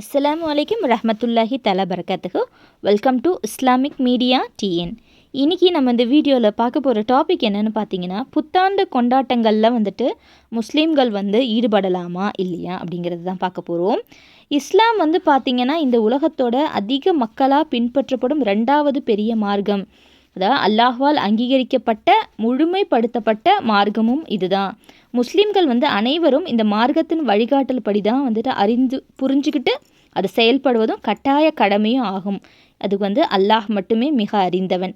அஸ்ஸலாமு அலைக்கும் ரஹமத்துல்லாஹி தலா பரகத்துகு welcome to Islamic media TN இன்றைக்கி நம்ம இந்த வீடியோவில் பார்க்க போகிற டாபிக் என்னென்னு பார்த்தீங்கன்னா புத்தாண்டு கொண்டாட்டங்களில் வந்துட்டு முஸ்லீம்கள் வந்து ஈடுபடலாமா இல்லையா அப்படிங்கிறது தான் பார்க்க போகிறோம் இஸ்லாம் வந்து பார்த்திங்கன்னா இந்த உலகத்தோட அதிக மக்களாக பின்பற்றப்படும் ரெண்டாவது பெரிய மார்க்கம். அதாவது அல்லாஹ்வால் அங்கீகரிக்கப்பட்ட முழுமைப்படுத்தப்பட்ட மார்க்கமும் இதுதான். முஸ்லீம்கள் வந்து அனைவரும் இந்த மார்க்கத்தின் வழிகாட்டல் படி தான் வந்துட்டு அறிந்து புரிஞ்சுக்கிட்டு அது செயல்படுவதும் கட்டாய கடமையும் ஆகும். அது வந்து அல்லாஹ் மட்டுமே மிக அறிந்தவன்.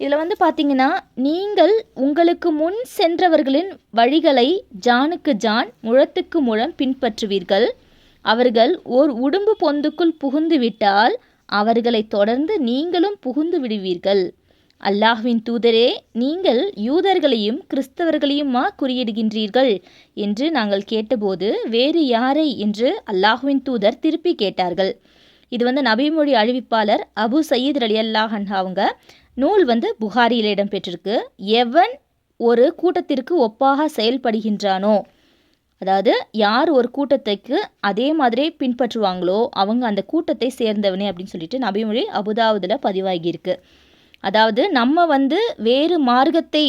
இதில் வந்து பார்த்தீங்கன்னா நீங்கள் உங்களுக்கு முன் சென்றவர்களின் வழிகளை ஜானுக்கு ஜான் முழத்துக்கு முழம் பின்பற்றுவீர்கள். அவர்கள் ஓர் உடும்பு பொந்துக்குள் புகுந்து விட்டால் அவர்களை தொடர்ந்து நீங்களும் புகுந்து விடுவீர்கள். அல்லாஹ்வின் தூதரே நீங்கள் யூதர்களையும் கிறிஸ்தவர்களையுமா குறியிடுகின்றீர்கள்? என்று நாங்கள் கேட்டபோது வேறு யாரை? என்று அல்லாஹுவின் தூதர் திருப்பி கேட்டார்கள். இது வந்து நபிமொழி அழிவிப்பாளர் அபு சயீத் அலி அல்லாஹன்ஹா அவங்க நூல் வந்து புகாரியில் இடம்பெற்றிருக்கு. எவன் ஒரு கூட்டத்திற்கு ஒப்பாக செயல்படுகின்றானோ அதாவது யார் ஒரு கூட்டத்துக்கு அதே மாதிரி பின்பற்றுவாங்களோ அவங்க அந்த கூட்டத்தை சேர்ந்தவனே அப்படின்னு சொல்லிட்டு நபிமொழி அபுதாவுதில் பதிவாகியிருக்கு. அதாவது நம்ம வந்து வேறு மார்க்கத்தை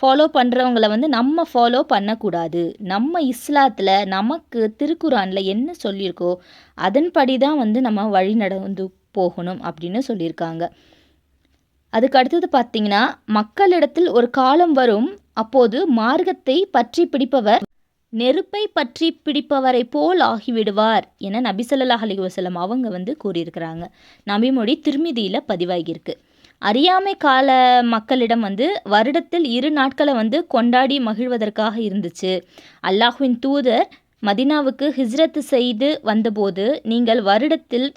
ஃபாலோ பண்ணுறவங்கள வந்து நம்ம ஃபாலோ பண்ணக்கூடாது. நம்ம இஸ்லாத்தில் நமக்கு திருக்குறானில் என்ன சொல்லியிருக்கோ அதன்படி தான் வந்து நம்ம வழி நடந்து போகணும் அப்படின்னு சொல்லியிருக்காங்க. அதுக்கு அடுத்தது பார்த்தீங்கன்னா மக்களிடத்தில் ஒரு காலம் வரும் அப்போது மார்க்கத்தை பற்றி பிடிப்பவர் நெருப்பை பற்றி பிடிப்பவரை போல் ஆகிவிடுவார் என நபிசல்லாஹ் அலி வசலம் அவங்க வந்து கூறியிருக்கிறாங்க. நபிமொழி திருமிதியில் பதிவாகியிருக்கு. அறியாமை கால மக்களிடம் வந்து வருடத்தில் இரு நாட்களை வந்து கொண்டாடி மகிழ்வதற்காக இருந்துச்சு. அல்லாஹுவின் தூதர் மதினாவுக்கு ஹிஜ்ரத் செய்து வந்தபோது நீங்கள் வருடத்தில்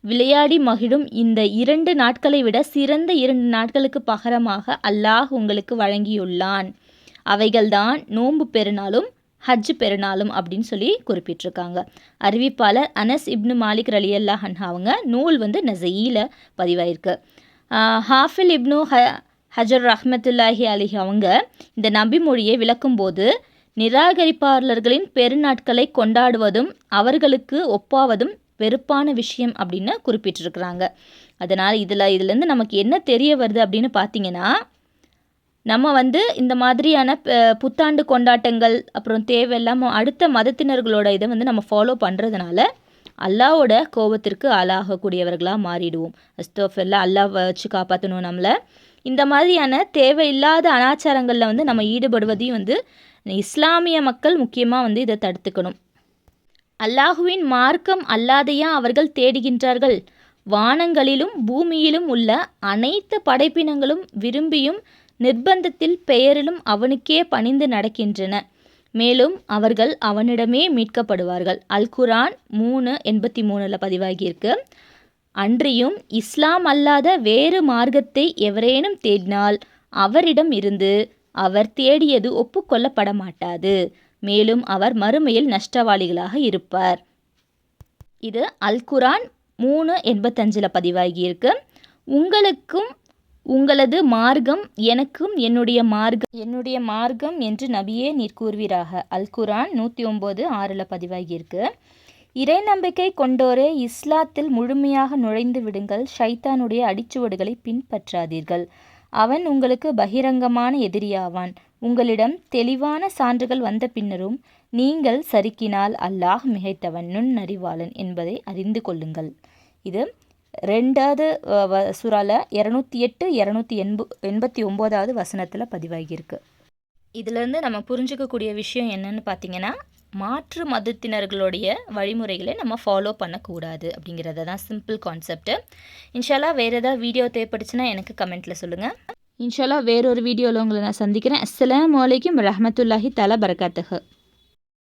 விளையாடி மகிழும் இந்த இரண்டு நாட்களை விட சிறந்த இரண்டு நாட்களுக்கு பகரமாக அல்லாஹ் உங்களுக்கு வழங்கியுள்ளான். அவைகள்தான் நோன்பு பெருநாளும் ஹஜ் பெருநாளும் அப்படின்னு சொல்லி குறிப்பிட்டிருக்காங்க. அறிவிப்பாளர் அனஸ் இப்னு மாலிக் ரலியல்லா ஹன்ஹா அவங்க நூல் வந்து நசையில் பதிவாயிருக்கு. ஹாஃபில் இப்னு ஹ ஹஜர் ரஹ்மத்துல்லாஹி அலிஹி அவங்க இந்த நபி மொழியை விளக்கும்போது நிராகரிப்பாளர்களின் பெருநாட்களை கொண்டாடுவதும் அவர்களுக்கு ஒப்பாவதும் வெறுப்பான விஷயம் அப்படின்னு குறிப்பிட்டிருக்கிறாங்க. அதனால் இதில் இதுலேருந்து நமக்கு என்ன தெரிய வருது அப்படின்னு பார்த்தீங்கன்னா நம்ம வந்து இந்த மாதிரியான புத்தாண்டு கொண்டாட்டங்கள் அப்புறம் தேவையில்லாமல் அடுத்த மதத்தினர்களோட இதை வந்து நம்ம ஃபாலோ பண்ணுறதுனால அல்லாவோட கோபத்திற்கு ஆளாகக்கூடியவர்களாக மாறிடுவோம். அஸ்தோஃபெல்லாம் அல்லா வச்சு காப்பாற்றணும் நம்மளை. இந்த மாதிரியான தேவையில்லாத அனாச்சாரங்களில் வந்து நம்ம ஈடுபடுவதையும் வந்து இஸ்லாமிய மக்கள் முக்கியமாக வந்து இதை தடுத்துக்கணும். அல்லாஹுவின் மார்க்கம் அல்லாதையா அவர்கள் தேடுகின்றார்கள். வானங்களிலும் பூமியிலும் உள்ள அனைத்து படைப்பினங்களும் விரும்பியும் நிர்பந்தத்தில் பெயரிலும் அவனுக்கே பணிந்து நடக்கின்றன. மேலும் அவர்கள் அவனிடமே மீட்கப்படுவார்கள். அல் குரான் மூணு எண்பத்தி மூணில் பதிவாகியிருக்கு. அன்றியும் இஸ்லாம் அல்லாத வேறு மார்க்கத்தை எவரேனும் தேடினால் அவரிடம் இருந்து அவர் தேடியது ஒப்புக்கொள்ளப்பட மாட்டாது மேலும் அவர் மறுமையில் நஷ்டவாளிகளாக இருப்பார். இது அல் குரான் மூணு எண்பத்தஞ்சில் பதிவாகியிருக்கு. உங்களுக்கும் உங்களது மார்க்கம் எனக்கும் என்னுடைய மார்க்கம் என்னுடைய மார்க்கம் என்று நபியே நீர் கூறுவீராக. அல் குரான் நூற்றி ஒம்பது ஆறில் பதிவாகியிருக்கு. இறை நம்பிக்கை கொண்டோரே இஸ்லாத்தில் முழுமையாக நுழைந்து விடுங்கள். ஷைத்தானுடைய அடிச்சுவடுகளை பின்பற்றாதீர்கள். அவன் உங்களுக்கு பகிரங்கமான எதிரியாவான். உங்களிடம் தெளிவான சான்றுகள் வந்த பின்னரும் நீங்கள் சறுக்கினால் அல்லாஹ் மிகைத்தவன் நுண்ணறிவாளன் என்பதை அறிந்து கொள்ளுங்கள். இது ரெண்டாவது சுறால இரநூத்தி எட்டு இரநூத்தி எண்பு எண்பத்தி ஒம்போதாவது வசனத்தில் பதிவாகியிருக்கு. இதிலேருந்து நம்ம புரிஞ்சுக்கக்கூடிய விஷயம் என்னன்னு பார்த்தீங்கன்னா மாற்று மதத்தினர்களுடைய வழிமுறைகளை நம்ம ஃபாலோ பண்ணக்கூடாது அப்படிங்கிறத தான் சிம்பிள் கான்செப்ட்டு இன்ஷாலா வேறு ஏதாவது வீடியோ தேவைப்படுச்சுன்னா எனக்கு கமெண்ட்டில் சொல்லுங்கள் இன்ஷாலா வேறொரு வீடியோவில் உங்களை நான் சந்திக்கிறேன். அஸ்லாம் வலைக்கும் ரஹமத்துல்லாஹி தலா பரகாத்தஹு.